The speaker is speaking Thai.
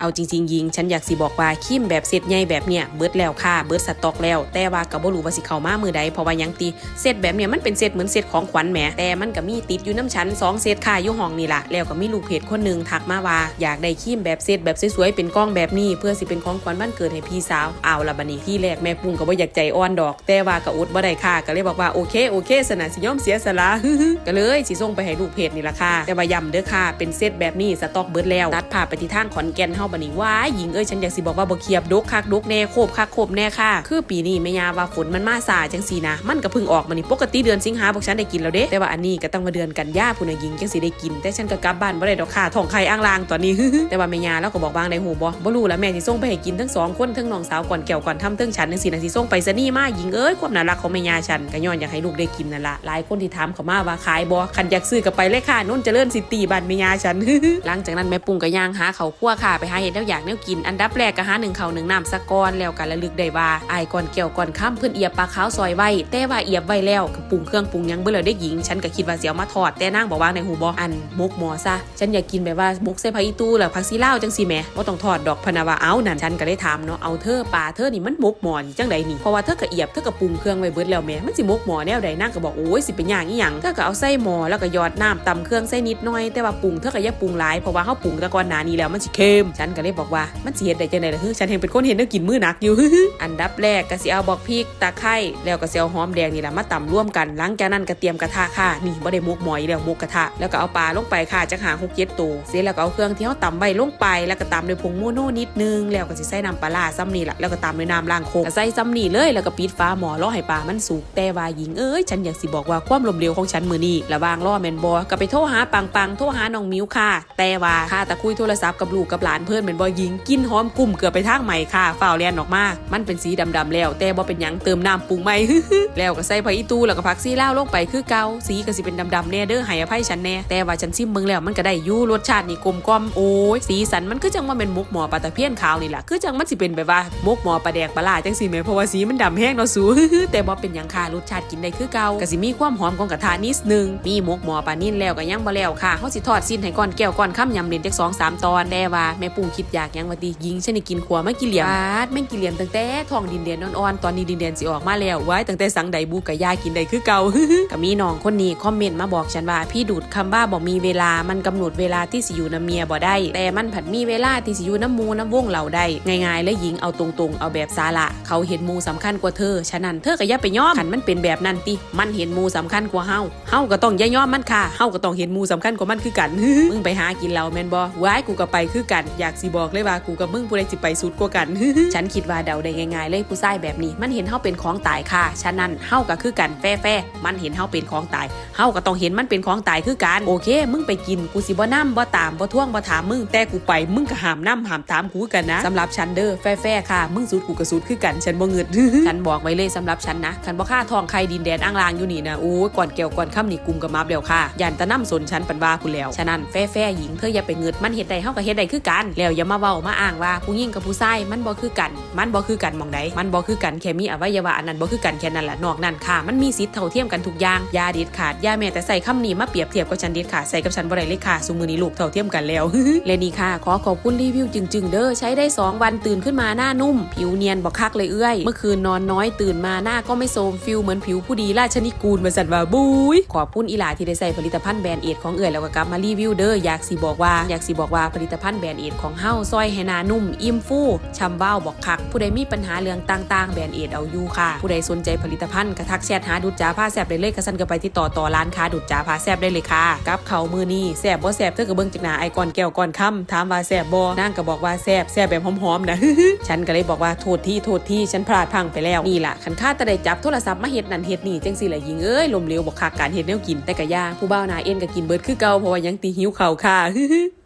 เอาจริงๆยิง ฉันอยากสิบอกว่าคิมแบบเซตใหญ่แบบเนี้ยเบิดแล้วค่ะเบิดสต็อกแล้ว แต่ว่าก็บ่รู้ว่าสิเข้ามามือใดเพราะว่ายังตีเซตแบบเนี้ยมันเป็นเซตเหมือนเซตของขวัญแหมแต่มันก็มีติดอยู่น้ำชั้นสองเซตค่ะอยู่ห้องนี่ล่ะแล้วก็มีลูกเพจคนหนึงทักมาว่าอยากได้คิมแบบเซตแบบสวยๆเป็นกล้องแบบนี้ เพื่อสิเป็นของขวัญวันเกิดให้พี่สาวเอาละบัดนี้ที่แรกแม่ปุ้งก็บ่อยากใจอ่อนดอก แต่ว่าก็อดบ่ได้ค่ะก็เลยบอกว่าโอเคโอเคสนะสิยอมเสียสละก็เลยสิส่งไปให้ลูกเพจนี่ล่ะค่ะแต่ว่าย้ำเด้อค่ะเป็นเซตแบบนี้สต็อกเบิดแล้วตัดภาพไปที่ทางขอนแก่นเฮาบัดนี้ว้ายหญิงเอ้ยฉันอยากสิบอกว่าบ่เคียบดกคักดกแน่โคบคักโคบแน่ค่ะ คือปีนี้แม่ยาว่าฝนมันมาสาจังซี่นะ มันก็เพิ่งออกมานี่ปกติเดือนสิงหาพวกฉันได้กินแล้วเด้แต่ว่าอันนี้ก็ต้องมาเดือนกันยาผู้น่ะหญิงจังสิได้กิน แต่ฉันก็กลับบ้านบ่ได้ดอกค่ะท้องไข่อ้างลางตอนนี้แต่ว่าแม่ยาแล้วก็บอกบางในหูบ่บ่รู้แล้วแม่สิส่งไปให้กินทั้งสองคนทั้งน้องสาวก่อนแก้วก่อนทำทั้งฉันจังซี่นะสิส่งไปซะนี่มาหญิงเอ้ยความน่ารักของแม่ยาฉันก็ย้อนอยากให้ลูกได้กินนั่นล่ะหลายคนที่ถามเขามาว่าขายบ่คันอยากซื้อก็ไปเลยค่ะนุ่นเจริญซิตีบ้านแม่ยาฉัน หลังจากนั้นแม่ปุ้งก็ย่างหาเขาคั่วค่ะไปหาเห็ดแล้วอยากแนวกิน อันดับแรกก็หาหนึ่งเขาหนึ่งน้ำสะกอนแล้วกันระลึกได้ว่าไอ้ายก่อนเกี่ยวก่อนข้ามเพื่อนเอียบปลาขาวซอยไว้แต่ว่าเอียบไว้แล้วก็ปรุงเครื่องปรุงยังเบื่อเลยได้หญิง ฉันก็คิดว่าเสียวมาทอดแต่นางบอกว่าในหูบออันมกหมอซะฉันอยากกินแบบว่ามกใส่ผักอีตู้หรือผักซีเล่าจังสีแม่ว่าต้องทอดดอกพนาว่าเอานั่นฉันก็เลยถามเนาะเอาเธอปลาเธอนี่มันมกหมอจังใดนี่เพราะว่าเธอก็เอียบเธอก็ปรุงเครื่องไว้เบิดแล้วแม่มันสิมกหมอแนวใดนางก็บอกโอ้ยสิเป็นอย่างอีหยังเธอก็เอาใส่หมอแล้วก็ยอดน้ำตำเครื่องใส่นิดหน่อยแต่ว่าปรุงเธอก็อย่าปรุงหลายเพราะว่าเขาปรุงแตะกอนหนานี้แล้วมันสิเค็มฉันก็เลยบอกว่ามันสิเฮ็ดได้จังไดล่ะฮึฉันเห็นเป็นคนเห็นแล้วกินมื้อหนักอยู่ฮึอันดับแรกก็สิเอาบอกพริกตะไคร้แล้วก็สิเอาหอมแดงนี่แหละมาตำร่วมกันหลังจากนั้นก็เตรียมกระทะค่ะนี่บ่ได้มกหมอยแล้วมกกระทะแล้วก็เอาปลาลงไปค่ะจักหางหกเจ็ดตัวเสร็จแล้วก็เอาเครื่องที่เฮาตำไว้ลงไปแล้วก็ตำด้วยผงโมโน่นิดนึงแล้วก็สิใส่น้ำปลาร้าซ้ำนี่ล่ะแล้วก็ตำด้วยน้ำล้างโคกใส่ซ้ำนี่เลยแล้วก็ปิดฝาหม้อรอให้ปลามันสุกแต่ว่าหญิงเอ้ยฉันอยากสิบอกว่าความลมเร็วของฉันมือนี้ระวางรอแมนบอก็ไปโทรหาปังปังโทรหาน้องมิ้วค่ะ แต่ว่าค่าตะคุยโทรศัพท์กับลูกกับหลานพื่อนเป็นบอยิงกินหอมกลุ่มเกือบไปทางใหม่ค่ะฝ่าวแลนออกมา มันเป็นสีดำๆแล้ว แต่บอเป็นหยังเติมน้ำปรุงใหม่แล้วก็ใส่ผักอีตูแล้วก็ผักซีล่าลงไปคือเกาสีก็สิเป็นดำๆแน่เด้อให้อภัยฉันแน่แต่ว่าฉันซิมเบิ่งแล้วมันก็ได้อยู่รสชาตินี่กลมกล่อมโอ้ยสีสันมันคือจังว่าเป็นมุกหมอปลาตะเพียนขาวนี่แหละคือจังมันสิเป็นแบบว่ามุกหมอปลาแดกปลาลาจังสิแม่เพราะว่าสีมันดำแห้งเนาะสูแต่บ่เป็นหยังค่ะรสชาติกินได้คือเกาก็สิมีความหอมของกระทะนิดนึงมีหมกหมอปลานิ่นแล้วก็ยังบ่แล้วค่ะเฮาสิทอดสิ้นให้ก่อนแก้วก่อนค่ำยำเด่นจักสองสามตอนแต่ว่าแม่ปงคิดอยากยังว่าติยิงฉันนี่กินขัวไม่กินเหลี่ยมปาดแม่งกินเหลี่ยมตั้งแต่ท้องดินแดนอ่อนๆตอนนี้ดินแดนสิออกมาแล้วไว้ตั้งแต่สังใดบูกะยากินได้คือเก่าก็มีน้องคนนี้คอมเมนต์มาบอกฉันว่าพี่ดูดคำว่าบอกมีเวลามันกำหนดเวลาที่สิอยู่น้ำเมียบ่ได้ แต่มันผัดมีเวลาที่สิอยู่น้ำมูน้ำวงเราได้ง่ายๆ และหญิงเอาตรงๆ เอาแบบสาระเขาเห็นมูสำคัญกว่าเธอฉะนั้นเธอก็อย่าไปย่อมขันมันเป็นแบบนั้นติมันเห็นมูสำคัญกว่าเฮาเฮาก็ต้องอย่าย่อมมันค่ะเฮาก็ต้องเห็นมูสำคัญกว่ามันคือกันมึงไปหากินเราแมนบ่ว้กูก็ไปคือกันอยากสิบอกเลยว่ากูกับมึงผู้ใดสิไปสุดกว่ากัน ฉันคิดว่าเดาได้ง่ายๆเลยผู้ชายแบบนี้ มันเห็นเฮาเป็นของตายค่ะ ฉะนั้นเฮาก็คือกันแฟ่ๆมันเห็นเฮาเป็นของตายเฮาก็ต้องเห็นมันเป็นของตายคือกันโอเค มึงไปกินกูสิบ่นํบ่ตามบ่ท่วงบ่ถามมึงแต่กูไปมึงก็ห้ามนํห้ามถามกูกันนะสำหรับฉันเด้อแฟ่ๆค่ะ มึงสูดกูก็สูดคือกันฉันบ่เงิดฉันบอกไว้เลยสำหรับฉันนะคันบ่ค่าทองใครดินแดนอ่างลางอยู่นี่นะโอ้ก่อนแก้วก่อนค่ำนี่กุมกับมาบแล้วค่ะยันตะน้ำสนฉันปันว่าคุณแล้ว ฉะนั้นแฟ่ๆหญิงเธออย่าไปเงิดมันเฮ็ดได้เฮาก็เฮ็ดได้คือกันแล้วอย่ามาเว้ามาอ้างว่าผู้หญิงกับผู้ชายมันบ่คือกัน มันบ่คือกันมองใดมันบ่คือกันแค่มีอวัยวะอันนั้นบ่คือกันแค่นั้นแหละนอกนั้นค่ะ มันมีสิทธิ์เท่าเทียมกันทุกอย่างอย่าเด็ดขาดอย่าแม้แต่ใส่คำนี้มาเปรียบเทียบกับฉันเด็ดขาดใส่กับฉันบ่ได้เลยค่ะซุมือนี้ลูกเท่าเทียมกันแล้วและนี่ค่ะ ขอขอบคุณรีวิวจึงๆ เด้อใช้ได้ 2 วันตื่นขึ้นมาหน้านุ่ม ผิวเนียนบอคักเลยเอื้อย เมื่อคืนนอนน้อยตื่นมาหน้าก็ไม่โทรมฟิลเหมือนผิวผู้ดีราชนิกูลมาสั่นว่าบุยขอบคุณอีหลาที่ได้ใส่ผลิตภัณฑ์แบรนด์เอทของเอื้อยแล้วก็กลับมารีวิวเด้ออยากสิบอกว่าอยากสิบอกว่าผลิตภัณฑ์แบรนด์เอทของเฮาซอยให้หนานุ่ม อิ่มฟูชำว้าบอกคัก ผู้ใดมีปัญหาเรื่องต่างๆ แบรนด์เอทเอาอยู่ค่ะ ผู้ใดสนใจผลิตภัณฑ์กระทักแชทหาดุจจาผ้าแซบได้เลยกระสันก็ไปที่ต่อต่อร้านค้าดุจจาผ้าแซบได้เลยค่ะ กับเขามือนี้แซบบ่แซบเธอก็เบิ่งจากหน้าไอก่อนแก้วก่อนค่ำถามว่าแซบบ่นางก็บอกว่าแซบแซบแบบหอมๆนะฉันก็เลยบอกว่าโทษที่โทษที่ฉันพลาดพังไปแล้วนี่ล่ะคันค่าต่ได้จับโทรศัพท์มาเฮ็ดนั่นเฮ็ดนี่จังสิแหละยิงเอ้ยลมเร็วบอกคักการเฮ็ดแนวกินแต่กะยาผู้บ่าวหนาเอ็นก็กินเบิดคือเก่าเพราะว่ายังตีหิวเข่าค่ะ